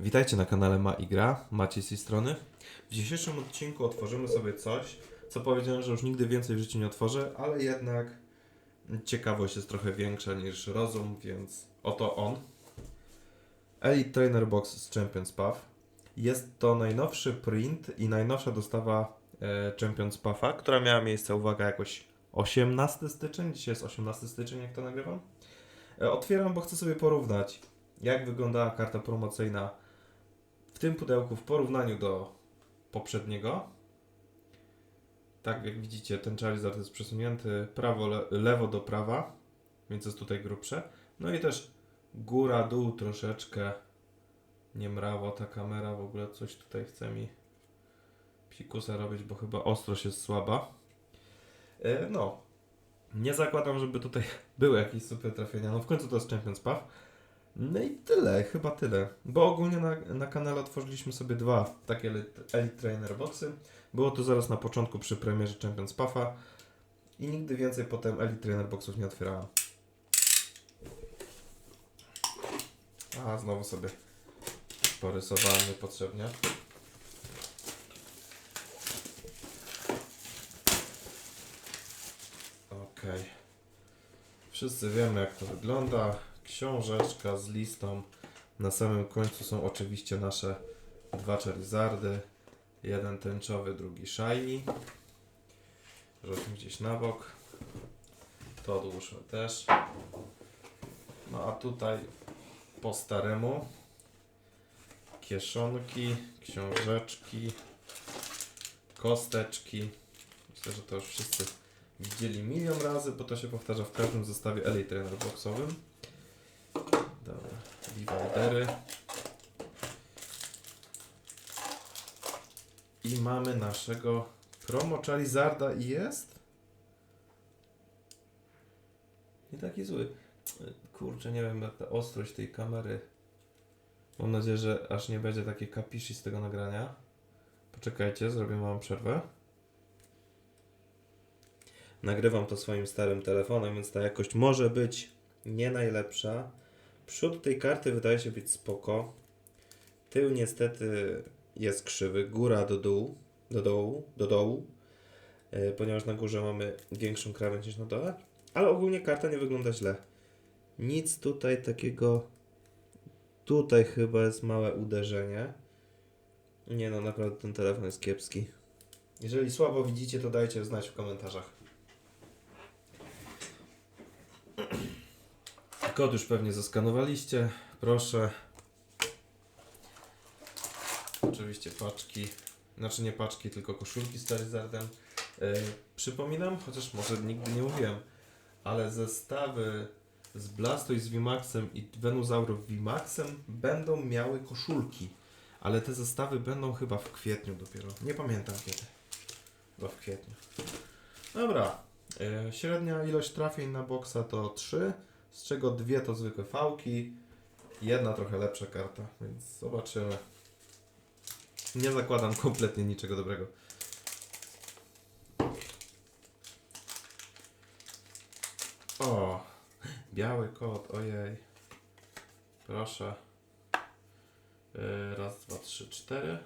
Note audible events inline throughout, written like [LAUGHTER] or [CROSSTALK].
Witajcie na kanale Ma i Gra, Maciej z tej strony. W dzisiejszym odcinku otworzymy sobie coś, co powiedziałem, że już nigdy więcej w życiu nie otworzę, ale jednak ciekawość jest trochę większa niż rozum, więc oto on. Elite Trainer Box z Champions Path. Jest to najnowszy print i najnowsza dostawa e, Champions Patha, która miała miejsce, uwaga, jakoś 18 styczeń. Dzisiaj jest 18 styczeń, jak to nagrywam. E, Otwieram, bo chcę sobie porównać, jak wyglądała karta promocyjna tym pudełku w porównaniu do poprzedniego. Tak jak widzicie, ten Charizard jest przesunięty prawo, le, lewo do prawa, więc jest tutaj grubsze. No i też góra, dół troszeczkę nie mrawo ta kamera, w ogóle coś tutaj chce mi psikusa robić, bo chyba ostrość jest słaba. E, no, nie zakładam, żeby tutaj [LAUGHS] były jakieś super trafienia. No w końcu to jest Champions Path. No i tyle, chyba tyle. Bo ogólnie na, na kanale otworzyliśmy sobie dwa takie Elite, Trainer Boxy. Było to zaraz na początku przy premierze Champions Patha. I nigdy więcej potem Elite Trainer Boxów nie otwierałem. A, znowu sobie porysowałem niepotrzebnie. Okej. Wszyscy wiemy jak to wygląda. Książeczka z listą. Na samym końcu są oczywiście nasze dwa Charizardy. Jeden tęczowy, drugi shiny. Rzućmy gdzieś na bok. To odłóżmy też. No a tutaj po staremu kieszonki, książeczki, kosteczki. Myślę, że to już wszyscy widzieli milion razy, bo to się powtarza w każdym zestawie Elite Trainer Boxowym. I mamy naszego promo Charizarda i jest? Nie taki zły. Kurczę, nie wiem ta ostrość tej kamery. Mam nadzieję, że aż nie będzie takie kapishi z tego nagrania. Poczekajcie, zrobię małą przerwę. Nagrywam to swoim starym telefonem, więc ta jakość może być nie najlepsza. Przód tej karty wydaje się być spoko. Tył niestety jest krzywy, góra do dół, do dołu, do dołu, e, ponieważ na górze mamy większą krawędź niż na dole, ale ogólnie karta nie wygląda źle. Nic tutaj takiego, tutaj chyba jest małe uderzenie. Nie no, naprawdę ten telefon jest kiepski. Jeżeli słabo widzicie, to dajcie znać w komentarzach. Kod już pewnie zaskanowaliście. Proszę. Oczywiście paczki. Znaczy nie paczki, tylko koszulki z Charizardem. Yy, przypominam, chociaż może nigdy nie mówiłem, ale zestawy z Blastoise z VMAXem i Venusaurów VMAXem będą miały koszulki. Ale te zestawy będą chyba w kwietniu dopiero. Nie pamiętam kiedy. Chyba w kwietniu. Dobra. Yy, średnia ilość trafień na boksa to 3 z czego dwie to zwykłe fałki, jedna trochę lepsza karta, więc zobaczymy. Nie zakładam kompletnie niczego dobrego. O, biały kot, ojej. Proszę. Yy, Raz, dwa, trzy, cztery.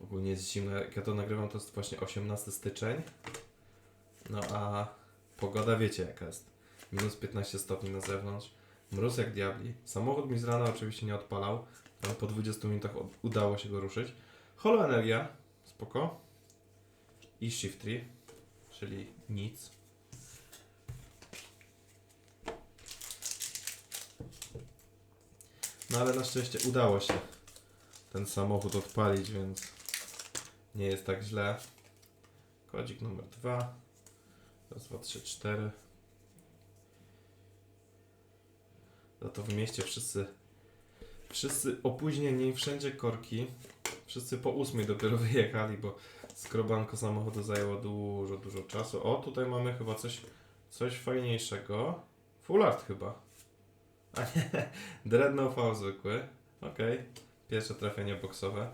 Ogólnie jest zimno. Jak ja to nagrywam, to jest właśnie 18 styczeń. No a pogoda wiecie jaka jest minus 15 stopni na zewnątrz, mróz jak diabli. Samochód mi z rana oczywiście nie odpalał, ale po 20 minutach udało się go ruszyć. Holo energia, spoko. I shift 3, czyli nic. No ale na szczęście udało się ten samochód odpalić, więc nie jest tak źle. Kodzik numer 2. Raz, dwa, trzy, cztery. No to w mieście wszyscy wszyscy opóźnieni, wszędzie korki. Wszyscy po ósmej dopiero [LAUGHS] wyjechali, bo skrobanko samochodu zajęło dużo, dużo czasu. O, tutaj mamy chyba coś, coś fajniejszego. Full art chyba. A nie, [LAUGHS] Dreadnought V zwykły. Okej, pierwsze trafienie boksowe.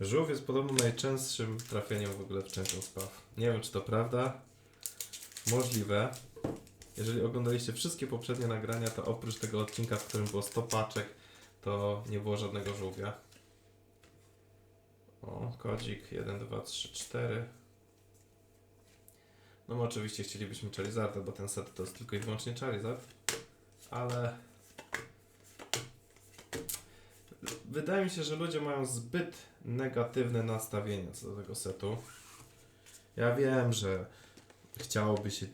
Żółw jest podobno najczęstszym trafieniem w ogóle w Champions Path. Nie wiem, czy to prawda. Możliwe. Jeżeli oglądaliście wszystkie poprzednie nagrania, to oprócz tego odcinka, w którym było 100 paczek, to nie było żadnego żółwia. O, kodzik 1, 2, 3, 4. No my oczywiście chcielibyśmy Charizarda, bo ten set to jest tylko i wyłącznie Charizard, ale wydaje mi się, że ludzie mają zbyt negatywne nastawienie co do tego setu. Ja wiem, że chciałoby się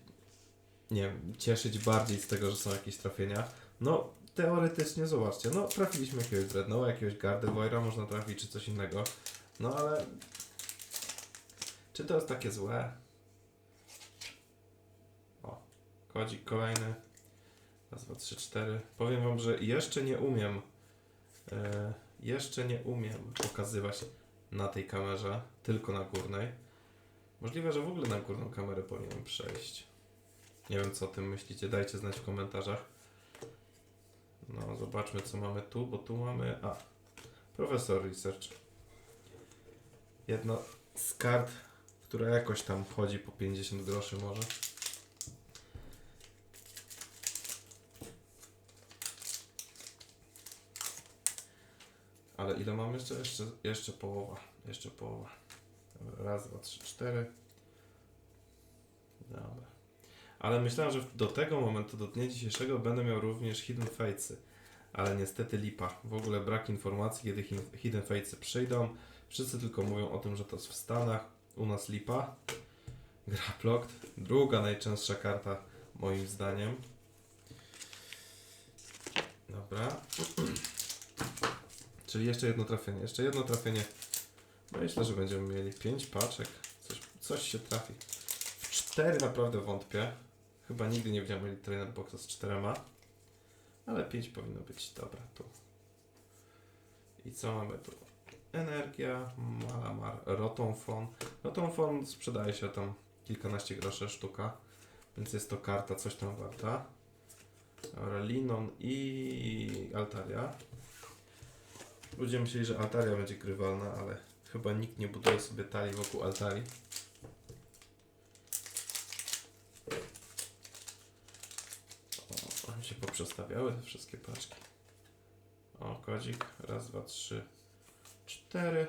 nie wiem, cieszyć bardziej z tego, że są jakieś trafienia. No, teoretycznie zobaczcie, no trafiliśmy jakiegoś Dreadnoughta, jakiegoś Gardevoira, można trafić, czy coś innego. No ale czy to jest takie złe? O, kodzik kolejny. Raz, dwa, trzy, cztery. Powiem wam, że jeszcze nie umiem e, jeszcze nie umiem pokazywać na tej kamerze, tylko na górnej. Możliwe, że w ogóle na górną kamerę powinienem przejść. Nie wiem, co o tym myślicie. Dajcie znać w komentarzach. No, zobaczmy, co mamy tu, bo tu mamy. A, profesor Research. Jedno z kart, która jakoś tam wchodzi po 50 groszy może. Ale ile mam jeszcze? Jeszcze, jeszcze połowa. Jeszcze połowa. Raz, dwa, trzy, cztery. Ale myślałem, że do tego momentu, do dnia dzisiejszego będę miał również Hidden Fatesy. Ale niestety lipa. W ogóle brak informacji, kiedy hi- Hidden Fatesy przyjdą. Wszyscy tylko mówią o tym, że to jest w Stanach. U nas lipa. Gra Blocked. Druga najczęstsza karta, moim zdaniem. Dobra. [CLEARS THROAT] Czyli jeszcze jedno trafienie. Jeszcze jedno trafienie. Myślę, że będziemy mieli 5 paczek. Coś, coś się trafi. W 4 naprawdę wątpię. Chyba nigdy nie widziałem Trainer Boxa z czterema. Ale 5 powinno być. Dobra, tu. I co mamy tu? Energia, Malamar, Rotonfon. Rotonfon sprzedaje się tam kilkanaście groszy sztuka. Więc jest to karta coś tam warta. Dobra, Linon i Altaria. Ludzie myśleli, że Altaria będzie grywalna, ale chyba nikt nie buduje sobie talii wokół Altarii. O, one się poprzestawiały te wszystkie paczki. O, kodzik. Raz, dwa, trzy, cztery.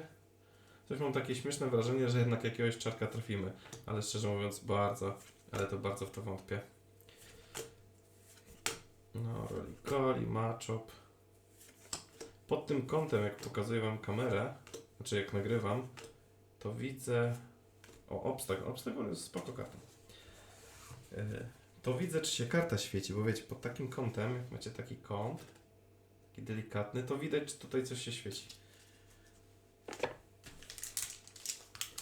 Coś mam takie śmieszne wrażenie, że jednak jakiegoś czarka trafimy. Ale szczerze mówiąc bardzo, ale to bardzo w to wątpię. No, Rolikoli, Machop. Pod tym kątem, jak pokazuję Wam kamerę, znaczy jak nagrywam, to widzę... O, obstacle. Obstacle jest spoko kartą. Yy, to widzę, czy się karta świeci, bo wiecie, pod takim kątem, jak macie taki kąt, taki delikatny, to widać, czy tutaj coś się świeci.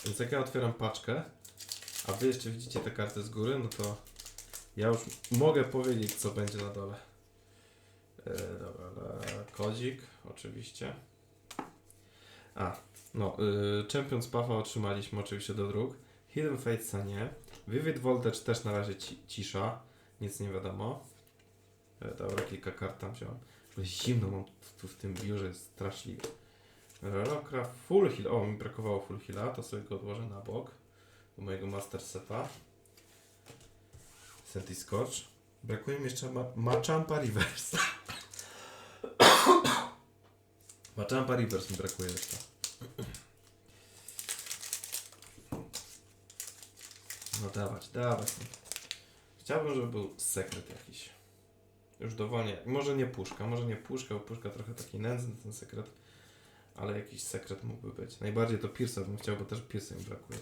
Więc jak ja otwieram paczkę, a Wy jeszcze widzicie te karty z góry, no to ja już mogę powiedzieć, co będzie na dole. E, dobra, kodzik, oczywiście. A, no, y, Champions Puffa otrzymaliśmy oczywiście do dróg. Hidden Fatesa nie. Vivid Voltage też na razie ci, cisza, nic nie wiadomo. E, dobra, kilka kart tam wziąłem. Zimno mam tu, w tym biurze, jest straszliwie. Rolocraft, Full Heal, o mi brakowało Full Heala, to sobie go odłożę na bok. Do mojego Master Seta. Senti Scotch. Brakuje mi jeszcze ma Machampa Reverse. [COUGHS] Machampa Reverse mi brakuje jeszcze. No dawać, dawać. Chciałbym, żeby był sekret jakiś. Już dowolnie. Może nie puszka, może nie puszka, bo puszka trochę taki nędzny ten sekret. Ale jakiś sekret mógłby być. Najbardziej to Pierce'a bym chciał, bo też Pierce'a mi brakuje.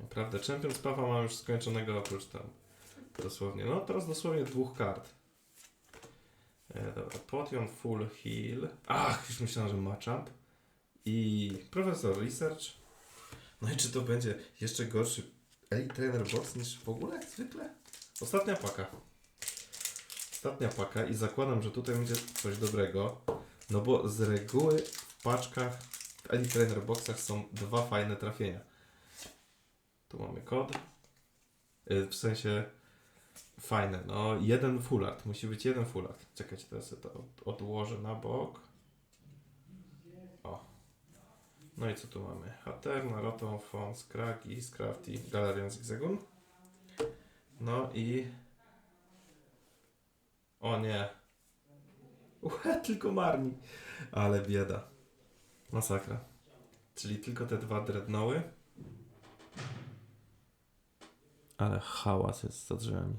Naprawdę, Champions Puffa mam już skończonego oprócz tam. Dosłownie. No teraz dosłownie dwóch kart. E, dobra, Potion Full Heal. Ach, już myślałem, że Machamp. I Profesor Research. No i czy to będzie jeszcze gorszy Elite Trainer Box niż w ogóle jak zwykle? Ostatnia paka. Ostatnia paka i zakładam, że tutaj będzie coś dobrego. No bo z reguły w paczkach w Elite Trainer Boxach są dwa fajne trafienia. Tu mamy kod. Y, W sensie fajne. No, jeden full art. Musi być jeden full art. Czekajcie, teraz to od- odłożę na bok. O. No i co tu mamy? Haterna, Rotom, Fon, Skragi, Scrafty, Galerian Zigzagun. No i... O nie. Łe, [LAUGHS] tylko marni. Ale bieda. Masakra. Czyli tylko te dwa dreadnoły. Ale hałas jest za drzwiami.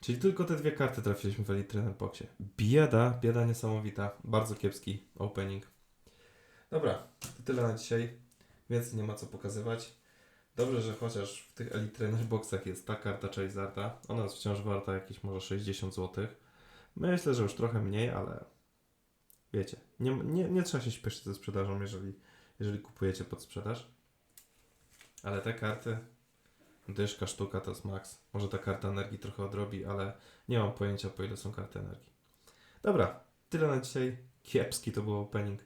Czyli tylko te dwie karty trafiliśmy w Elite Trainer Boxie. Bieda, bieda niesamowita. Bardzo kiepski opening. Dobra, to tyle na dzisiaj. Więcej nie ma co pokazywać. Dobrze, że chociaż w tych Elite Trainer Boxach jest ta karta Charizarda. Ona jest wciąż warta jakieś może 60 zł. Myślę, że już trochę mniej, ale wiecie, nie, nie, nie trzeba się śpieszyć ze sprzedażą, jeżeli, jeżeli kupujecie pod sprzedaż. Ale te karty, dyszka, sztuka to jest max. Może ta karta energii trochę odrobi, ale nie mam pojęcia po ile są karty energii. Dobra, tyle na dzisiaj. Kiepski to był opening.